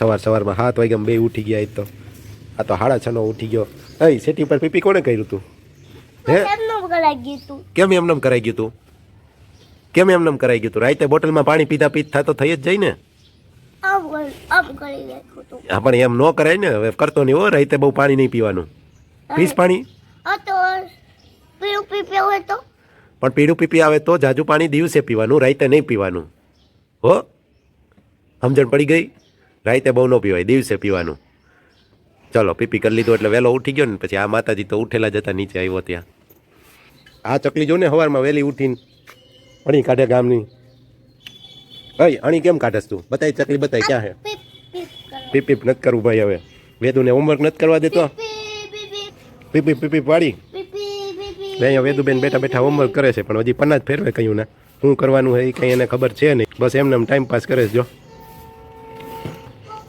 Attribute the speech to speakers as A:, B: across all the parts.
A: સવાર સવારમાં સાત વાગ્યામાં બે ઉઠી ગયા તો. આ તો હાડા છનો ઉઠી ગયો. એ સેટી પર પીપી કોણે કર્યું તું? હે? કેમ એમનેમ કરાઈ ગયું તું? કેમ એમનેમ કરાઈ ગયું તું? રાતે બોટલમાં પાણી પીધા પીત તો થઈ જ જાય ને. હા પણ એમ ન કરાય ને હવે કરતો નહીં હો રાતે બહુ પાણી નહીં પીવાનું. પીસ પાણી? પણ પીળું પીપી આવે તો જાજુ પાણી દિવસે પીવાનું રાતે નહીં પીવાનું. હો? સમજણ પડી ગઈ? રાતે બહુ ન પીવાય દિવસે પીવાનું. ચલો પીપી કરી લીધું એટલે વહેલો ઉઠી ગયો ને પછી આ માતાજી તો ઉઠેલા જતા નીચે આવ્યો ત્યાં. આ ચકલી જો ને સવારમાં વહેલી ઉઠીને અણી કાઢે ગામની. અય અણી કેમ કાઢસ તું? બતાય ચકલી બતાય ક્યાં હે?
B: પીપ પીપ
A: નથી કરવું ભાઈ હવે. વેદુને હોમવર્ક નથી કરવા દેતો?
B: પીપ પીપ
A: પીપી પાડી અહીંયા વેદુબેન બેઠા બેઠા હોમવર્ક કરે છે પણ હજી પન્ના જ ફેરવે કહ્યું ને. શું કરવાનું હોય એ કંઈ એને ખબર છે નહીં. બસ એમને એમ ટાઈમ પાસ કરે છે જો.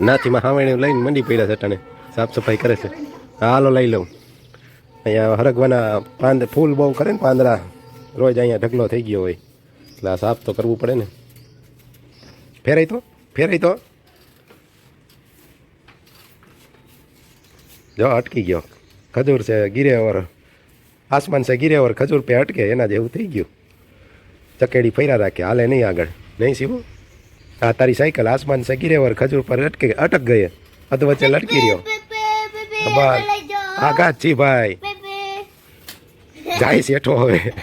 A: નાથીમાં હાવણે લઈને મંડી પડ્યા છે અટાણે. સાફ સફાઈ કરે છે. હાલો લઈ લઉં. અહીંયા હરગવાના પાંદ ફૂલ બહુ કરે ને પાંદડા. રોજ અહીંયા ઢગલો થઈ ગયો હોય. એટલે આ સાફ તો કરવું પડે ને. ફેરાય તો ફેરાય તો. જો અટકી ગયો. ખજૂર છે ગીરેવર. આસમાન છે ગીરેવર ખજૂર પે અટકે, એના જેવું થઈ ગયું. ચકેડી ફર્યા રાખે, હાલે નહીં આગળ. નહીં શિવું આ તારી સાયકલ આસમાન સગી રેવર ખજૂર પર અટકે અટક ગયે. અધ વચ્ચે લટકી રહ્યો. બસ છી ભાઈ. જાય શેઠો હવે.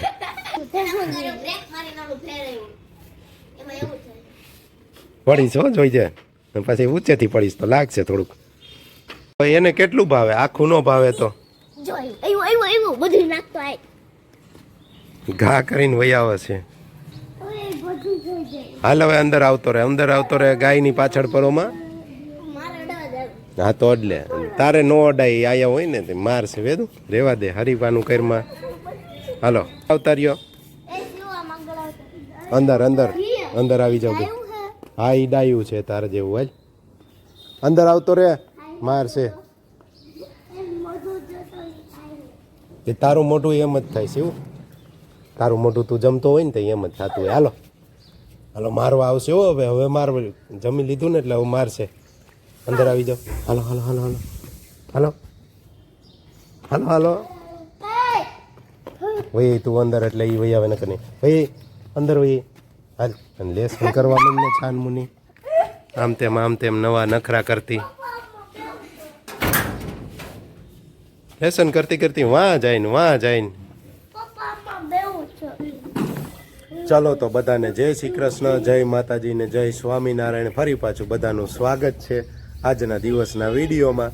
A: પડીશ હો જોઈ છે પછી ઊંચેથી પડીશ તો લાગશે થોડુંક. એને કેટલું ભાવે? આખું ન ભાવે તો. ઘા કરીને વહી આવે છે. હાલ હવે અંદર આવતો રહે, અંદર આવતો રહે ગાયની પાછળ પરોમાં? હા, તો અડલે તારે નો અડાય આયા હોય ને તે મારશે, વેદું. રેવા દે, હરીફાનું કરમાં. હાલો, આવતા રહ્યો.
B: એ
A: અંદર અંદર અંદર આવી જાવ
B: હા,
A: ઈ ડાયું છે તારે જેવું, હાલ. અંદર આવતો રે મારશે. એ તારું મોઢું એમ જ થાય છે, એવું. તારું મોઢું તું જમતો હોય ને તો એમ જ થતું હોય. હાલો. હાલો, મારવા આવશે હો હવે. હવે મારવા જમી લીધું ને એટલે હવે મારશે. અંદર આવી જાઓ. હાલો હાલો હાલો હાલો. હાલો. હાલો હાલો. વહી, તું અંદર એટલે એ વહી આવે ને કને વહી, અંદર વહી. હાલ. અને લેસન કરવા મુની. આમ તેમ આમ તેમ, નવા નખરા કરતી. લેસન કરતી કરતી વાં જાય ને, વાં જાય ને. ચાલો તો બધાને જય શ્રી કૃષ્ણ, જય માતાજીને જય સ્વામિનારાયણ. ફરી પાછું બધાનું સ્વાગત છે આજના દિવસના વિડીયોમાં.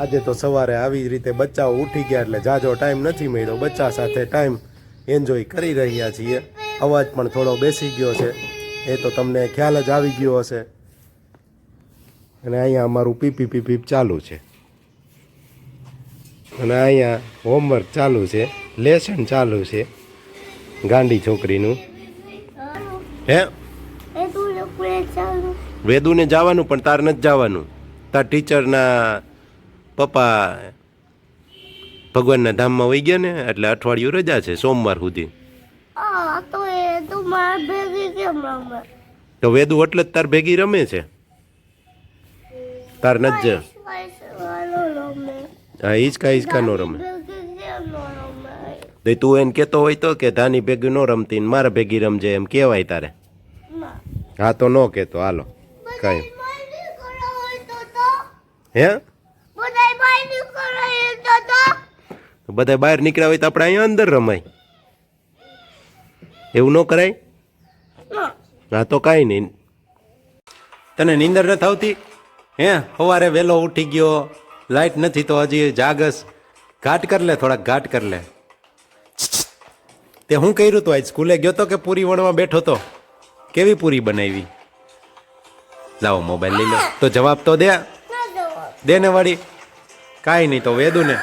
A: આજે તો સવારે આવી રીતે બચ્ચાઓ ઉઠી ગયા એટલે જાજો ટાઈમ નથી મળ્યો. બચ્ચા સાથે ટાઈમ એન્જોય કરી રહ્યા છીએ. અવાજ પણ થોડો બેસી ગયો છે. એ તો તમને ખ્યાલ જ આવી ગયો હશે. અને અહીંયા અમારું પીપી પીપી ચાલુ છે. અને અહીંયા હોમવર્ક ચાલુ છે. લેસન ચાલુ છે. ગાંડી છોકરીનું? હે? વેદુને જવાનું, પણ તાર નથી જવાનું. તાર ટીચરના પપ્પા ભગવાનના ધામમાં વહી ગયા ને, એટલે અઠવાડિયું રજા છે સોમવાર સુધી.
B: તો
A: વેદુ એટલે જ તાર ભેગી રમે છે? તાર નથી હા હિંચકા હિંચકા નો રમે. તો તું એને કહેતો હોય તો કે ધાની ભેગી ન રમતી ને મારા ભેગી રમજે એમ કહેવાય તારે. હા તો ન કહેતો, હાલો. કાંઈ. હે? બધા બહાર નીકળ્યા હોય તો આપણે અહીંયા અંદર રમાય. એવું ન કરાય? હા તો કાંઈ નહીં. તને નીંદર નથી આવતી? હે? સવારે વહેલો ઉઠી ગયો. લાઇટ નથી તો હજી જાગસ. ઘાટ કર લે, થોડાક ઘાટ કર લે. તે હું કર્યું તો આજ સ્કૂલે ગયો તો કે પૂરી વણવા બેઠો તો? કેવી પૂરી બનાવી? લાવો મોબાઈલ લઈ લો. તો જવાબ તો દે. દે ને વાળી. કાંઈ નહીં તો વેદુ ને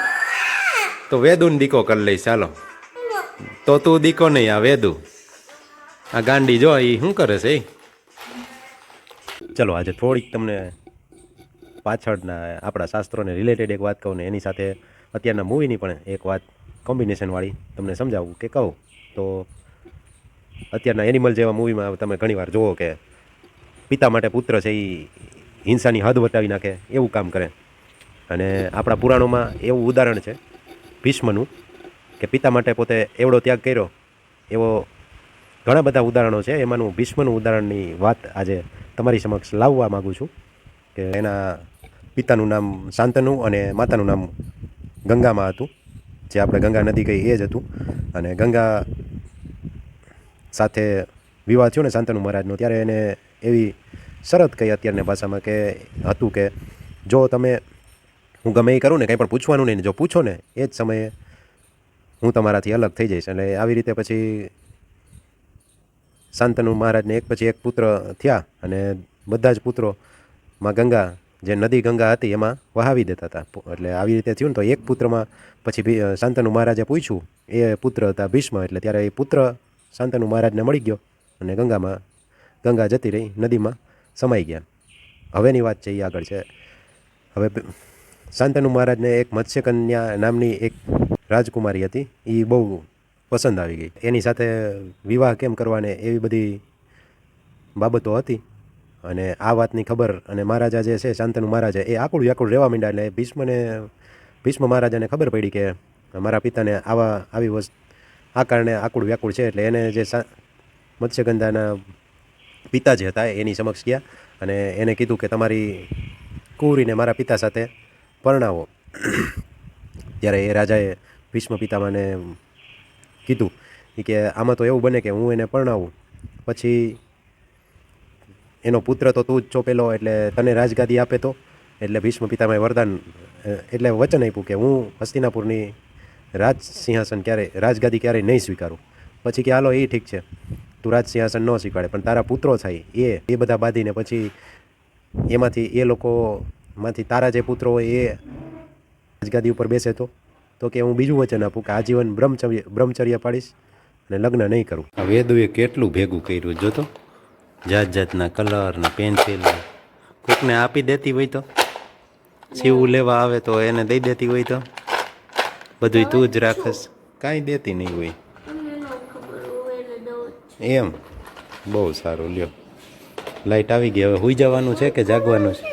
A: તો વેદુને દીકો કરી લઈશ ચાલો તો તું દીકો નહીં, આ વેદુ. આ ગાંડી જો એ શું કરે છે ચલો, આજે થોડીક તમને પાછળના આપણા શાસ્ત્રોને રિલેટેડ એક વાત કહું ને, એની સાથે અત્યારના મૂવીની પણ એક વાત કોમ્બિનેશનવાળી તમને સમજાવું કે કહું. તો અત્યારના એનિમલ જેવા મૂવીમાં તમે ઘણીવાર જુઓ કે પિતા માટે પુત્ર છે એ હિંસાની હદ વટાવી નાખે, એવું કામ કરે. અને આપણા પુરાણોમાં એવું ઉદાહરણ છે ભીષ્મનું, કે પિતા માટે પોતે એવડો ત્યાગ કર્યો, એવો ઘણા બધા ઉદાહરણો છે. એમાંનું ભીષ્મનું ઉદાહરણની વાત આજે તમારી સમક્ષ લાવવા માગું છું કે એના પિતાનું નામ શાંતનુ અને માતાનું નામ ગંગામાં હતું, જે આપણે ગંગા નદી કઈ એ જ હતું. અને ગંગા સાથે વિવાહ થયો ને શાંતનુ મહારાજનો, ત્યારે એને એવી શરત કહી અત્યારની ભાષામાં કે હતું કે જો તમે, હું ગમે એ કરું ને, કંઈ પણ પૂછવાનું નહીં જો પૂછો ને, એ જ સમયે હું તમારાથી અલગ થઈ જઈશ. એટલે આવી રીતે પછી શાંતનુ મહારાજને એક પછી એક પુત્ર થયા અને બધા જ પુત્રોમાં ગંગા, જે નદી ગંગા હતી, એમાં વહાવી દેતા હતા. એટલે આવી રીતે થયું ને, તો એક પુત્રમાં પછી શાંતનુ મહારાજે પૂછ્યું, એ પુત્ર હતા ભીષ્મ, એટલે ત્યારે એ પુત્ર શાંતનુ મહારાજને મળી ગયો અને ગંગામાં, ગંગા જતી રહી, નદીમાં સમાઈ ગયા. હવેની વાત છે, એ આગળ છે. હવે શાંતનુ મહારાજને એક મત્સ્યકન્યા નામની એક રાજકુમારી હતી એ બહુ પસંદ આવી ગઈ. એની સાથે વિવાહ કેમ કરવાને એવી બધી બાબતો હતી. અને આ વાતની ખબર અને મહારાજા જે છે, શાંતનુ મહારાજા, એ આકુળ વ્યાકુળ રહેવા માંડ્યા એટલે ભીષ્મને, ભીષ્મ મહારાજાને ખબર પડી કે મારા પિતાને આવા, આવી વસ્તુ આ કારણે આકુળ વ્યાકુળ છે એટલે એને જે મત્સ્યગંધાના પિતા જે હતા એની સમક્ષ ગયા અને એને કીધું કે તમારી કુંવરીને મારા પિતા સાથે પરણાવો. ત્યારે એ રાજાએ ભીષ્મ પિતામાને કીધું કે આમાં તો એવું બને કે હું એને પરણાવું. પછી એનો પુત્ર તો તું જ છો પેલો એટલે તને રાજગાદી આપે તો? એટલે ભીષ્મ પિતામાએ વરદાન એટલે વચન આપ્યું કે હું હસ્તિનાપુરની રાજ સિંહાસન ક્યારે રાજગાદી ક્યારેય નહીં સ્વીકારું. પછી કે, હાલો, એ ઠીક છે. તું રાજ સિંહાસન ન સ્વીકારે, પણ તારા પુત્રો થાય, એ એ બધા બાંધીને પછી એમાંથી એ લોકોમાંથી તારા જે પુત્રો હોય એ રાજગાદી ઉપર બેસે તો? તો કે હું બીજું વચન આપું કે આજીવન બ્રહ્મચર્ય બ્રહ્મચર્ય પાડીશ અને લગ્ન નહીં કરું.
C: વેદુએ કેટલું ભેગું કર્યું જોતો જાત જાતના કલર ને પેન્સિલ કોકને આપી દેતી હોય તો? સીવું લેવા આવે તો એને દઈ દેતી હોય તો? બધું તું જ રાખસ. કાંઈ દેતી નહીં હોય. એમ. બહુ સારું લ્યો. લાઈટ આવી ગઈ. હવે હુઈ જવાનું છે કે જાગવાનું છે?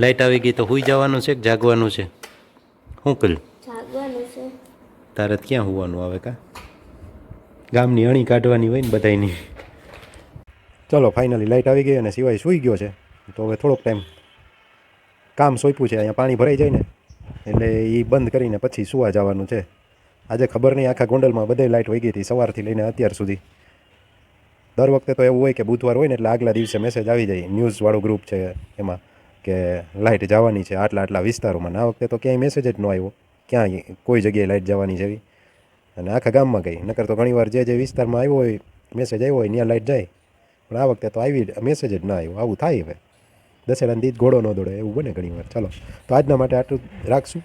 C: લાઇટ આવી ગઈ તો હુઈ જવાનું છે કે જાગવાનું છે? શું કર્યું તારે ક્યાં હોવાનું આવે કા? ગામની અણી કાઢવાની હોય ને બધાયની.
A: ચલો ફાઇનલી લાઇટ આવી ગઈ અને સિવાય સૂઈ ગયો છે. તો હવે થોડોક ટાઈમ કામ સોંપ્યું છે. અહીંયા પાણી ભરાઈ જાય ને. એટલે એ બંધ કરીને પછી સુવા જવાનું છે. આજે ખબર નહીં, આખા ગોંડલમાં બધે લાઇટ વહી ગઈ હતી સવારથી લઈને અત્યાર સુધી. દર વખતે તો એવું હોય કે બુધવાર હોય ને એટલે આગલા દિવસે મેસેજ આવી જાય. ન્યૂઝવાળું ગ્રુપ છે એમાં કે લાઇટ જવાની છે આટલા આટલા વિસ્તારોમાં. આ વખતે તો ક્યાંય મેસેજ જ ન આવ્યો. ક્યાંય કોઈ જગ્યાએ લાઇટ જવાની એવી અને આખા ગામમાં ગઈ. નકર તો ઘણીવાર જે જે વિસ્તારમાં આવ્યો હોય મેસેજ આવ્યો હોય, ત્યાં લાઇટ જાય. પણ આ વખતે તો આવી મેસેજ જ ના આવ્યો. આવું થાય હવે. દશેરાના દીધ ઘોડો ન દોડે એવું બને ઘણીવાર ચાલો તો આજના માટે આટલું રાખશું.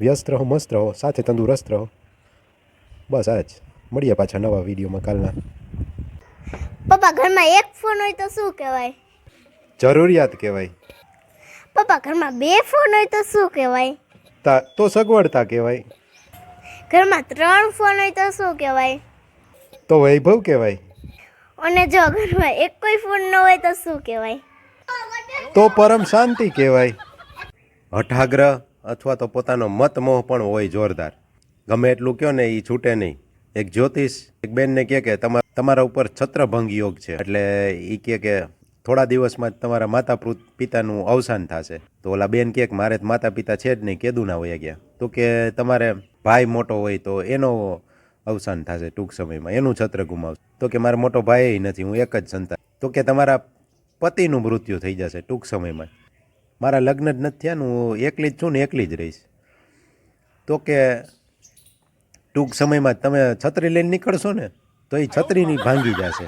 A: વ્યસ્ત રહો મસ્ત રહો સાથે તંદુરસ્ત રહો. બસ આ જ. મળીએ પાછા નવા વિડીયોમાં કાલના.
B: પપ્પા ઘરમાં એક ફોન હોય તો શું કહેવાય?
A: જરૂરિયાત કહેવાય.
B: પપ્પા ઘરમાં બે ફોન હોય તો શું કહેવાય?
A: તા તો સગવડતા કહેવાય.
B: ઘરમાં ત્રણ ફોન હોય તો શું કહેવાય?
A: તો વૈભવ કહેવાય.
B: અને જો ઘરમાં એક કોઈ ફોન ન હોય તો શું કહેવાય?
A: તો પરમ શાંતિ કહેવાય.
C: હઠાગ્રહ અથવા તો પોતાનો મત મોહ પણ હોય જોરદાર. ગમે એટલું કયો ને એ છૂટે નહીં. એક જ્યોતિષ, એક બેનને કહે કે તમારા તમારા ઉપર છત્રભંગ યોગ છે. એટલે એ કહે કે થોડા દિવસમાં જ તમારા માતા પિતાનું અવસાન થશે. તો ઓલા બેન કહે કે મારે માતા પિતા છે જ નહીં કેદું ના હોય ગયા. તો કે તમારે ભાઈ મોટો હોય તો એનો અવસાન થશે ટૂંક સમયમાં, એનું છત્ર ગુમાવશે. તો કે મારો મોટો ભાઈ નથી, હું એક જ સંતાન. તો કે તમારા પતિનું મૃત્યુ થઈ જશે ટૂંક સમયમાં. મારા લગ્ન જ નથી થયા હું એકલી જ છું ને એકલી જ રહીશ. તો કે ટૂંક સમયમાં તમે છત્રી લઈને નીકળશો ને, તો એ છત્રીની ભાંગી જશે.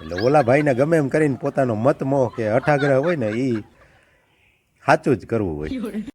C: એટલે ઓલા ભાઈને ગમે એમ કરીને પોતાનો મત મોહ કે અઠાગ્રહ હોય ને એ સાચું જ કરવું હોય.